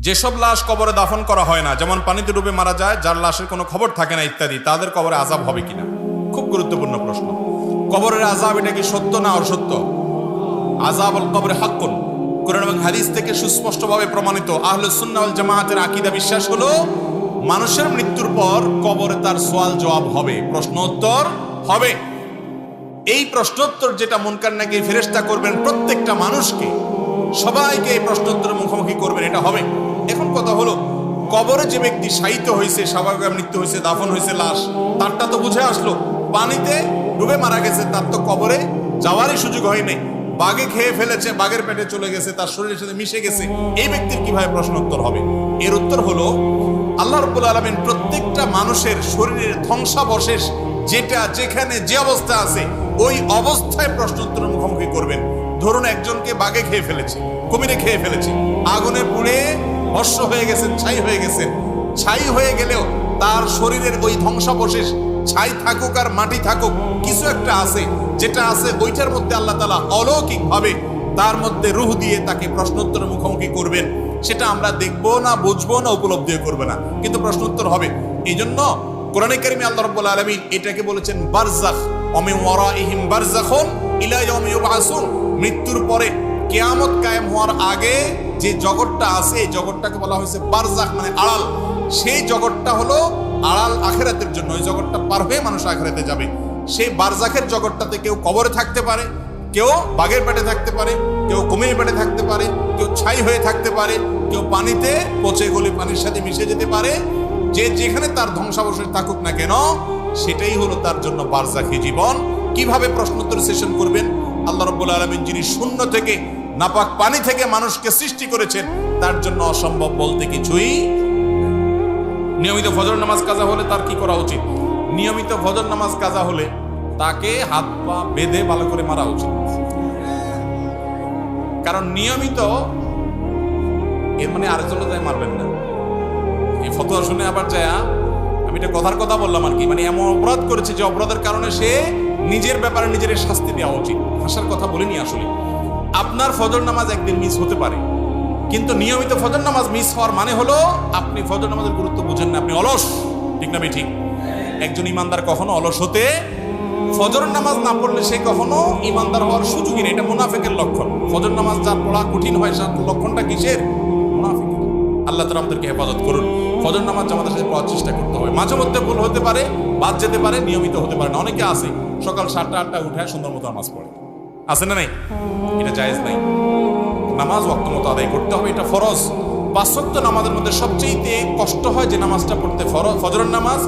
যেসব লাশ কবরে দাফন করা হয় না, যেমন পানিতে ডুবে মারা যায়, যার লাশের কোনো খবর থাকে না ইত্যাদি, তাদের কবরে আজাব হবে কিনা? খুব গুরুত্বপূর্ণ প্রশ্ন। কবরের আজাব এটা কি সত্য না অসত্য? আজাব আল কবরে হাক্কুন। কোরআন এবং হাদিস থেকে সুস্পষ্টভাবে প্রমাণিত, আহলে সুন্নাউল জামায়াতের আকীদা বিশ্বাস হলো, মানুষের মৃত্যুর পর কবরে তার সোয়াল জবাব হবে। প্রশ্ন উত্তর হবে। এই প্রশ্নোত্তর যেটা মনকার নাকি ফেরেস্তা করবেন প্রত্যেকটা মানুষকে সবাইকে এই প্রশ্নোত্তরের মুখোমুখি করবেন, এটা হবে। এখন কথা হলো, কবরে যে ব্যক্তি শায়িত হয়েছে স্বাভাবিক মৃত্যু হয়েছে, দাফন হয়েছে, লাশ, তারটা তো বুঝে আসলো। পানিতে ডুবে মারা গেছে, তার তো কবরে যাওয়ারই সুযোগ হয়নি বাঘে খেয়ে ফেলেছে বাঘের পেটে চলে গেছে, তার শরীরের সাথে মিশে গেছে। এই ব্যক্তির কীভাবে প্রশ্ন উত্তর হবে? এর উত্তর হলো, আল্লাহ রব্বুল আলমিন প্রত্যেকটা মানুষের শরীরের ধ্বংসাবশেষ, যেটা যেখানে যে অবস্থা আছে, ওই অবস্থায় প্রশ্ন উত্তরের মুখোমুখি করবেন। ধরুন একজনকে বাঘে খেয়ে ফেলেছে, কুমিরে খেয়ে ফেলেছে। আগুনে পুড়ে ভস্য হয়ে গেছেন ছাই হয়ে গেছেন ছাই হয়ে গেলেও তার শরীরের ওই ধ্বংসাবশেষ ছাই থাকুক আর মাটি থাকুক, কিছু একটা আছে যেটা আছে ওইটার মধ্যে আল্লাহ তালা অলৌকিক ভাবে তার মধ্যে রুহ দিয়ে তাকে প্রশ্নোত্তরের মুখোমুখি করবেন। সেটা আমরা দেখব না, বুঝব না উপলব্ধি করবে না। কিন্তু প্রশ্নোত্তর হবে। এই জন্য কোরআনে কারিমে আল্লাহ রাব্বুল আলামিন এটাকে বলেছেন বারজাখ অমি ওয়ারাইহিম বারজাখুন ইলা ইয়াউমি ইউবআসুন মৃত্যুর পরে কেয়ামত কায়েম হওয়ার আগে যে জগৎটা আছে, এই জগৎটাকে বলা হয়েছে বারজাক মানে আড়াল। সেই জগৎটা হলো আড়াল আখেরাতের জন্য। ওই জগৎটা পার হয়ে মানুষ আখেরাতে যাবে। সেই বারজাখের জগৎটাতে কেউ কবরে থাকতে পারে, কেউ বাঘের পেটে থাকতে পারে, কেউ কুমির পেটে থাকতে পারে, কেউ ছাই হয়ে থাকতে পারে, কেউ পানিতে পচে গলে পানির সাথে মিশে যেতে পারে। যে যেখানে তার ধ্বংসাবশেষ থাকুক না কেন, সেটাই হলো তার জন্য বারজাখি জীবন। কীভাবে প্রশ্নোত্তর সেশন করবেন? আল্লাহ রব্বুল আলমিন যিনি শূন্য থেকে নাপাক পানি থেকে মানুষকে সৃষ্টি করেছেন, তার জন্য অসম্ভব বলতে কিছুই নিয়মিত ফজর নামাজ কাজা হলে তার কি করা উচিত? নিয়মিত ফজর নামাজ কাজা হলে তাকে হাত পা বেঁধে ভালো করে মারা উচিত। কারণ নিয়মিত এর মানে আরেকজনে যায় মারবেন না। এই ফতোয়া শুনে আবার যায় আমি এটা কথার কথা বললাম আর কি মানে এমন অপরাধ করেছে যে অপরাধের কারণে সে নিজের ব্যাপারে নিজের শাস্তি দেওয়া উচিত। হাসার কথা বলিনি আসলে। আপনার ফজর নামাজ একদিন মিস হতে পারে। কিন্তু নিয়মিত ফজর নামাজ মিস হওয়ার মানে হলো, আপনি ফজর নামাজের গুরুত্ব বুঝেন না, আপনি অলস। ঠিক না ঠিক? একজন ইমানদার কখনো অলস হতে ফজর নামাজ না পড়লে সে কখনো ইমানদার হওয়ার সুযোগই নেই। এটা মুনাফেকের লক্ষণ। ফজর নামাজ যার পড়া কঠিন হয় তার লক্ষণটা কিসের? আল্লাহ তালা আমাদেরকে হেফাজত করুন। ফজর নামাজ জামাতের সাথে পড়ার চেষ্টা করতে হবে। মাঝে মধ্যে ভুল হতে পারে, বাদ যেতে পারে, নিয়মিত হতে পারে না। অনেকে আছে, সকাল সাতটা আটটা উঠে সুন্দর মতো নামাজ পড়ে। আছে না নাই? এটা জায়েজ নাই। নামাজ ওয়াক্ত মতো আদায় করতে হবে, এটা ফরজ। পাঁচক্ত নামাজের মধ্যে সবচেয়ে কষ্ট হয় যে নামাজটা পড়তে ফরজ ফজরের নামাজ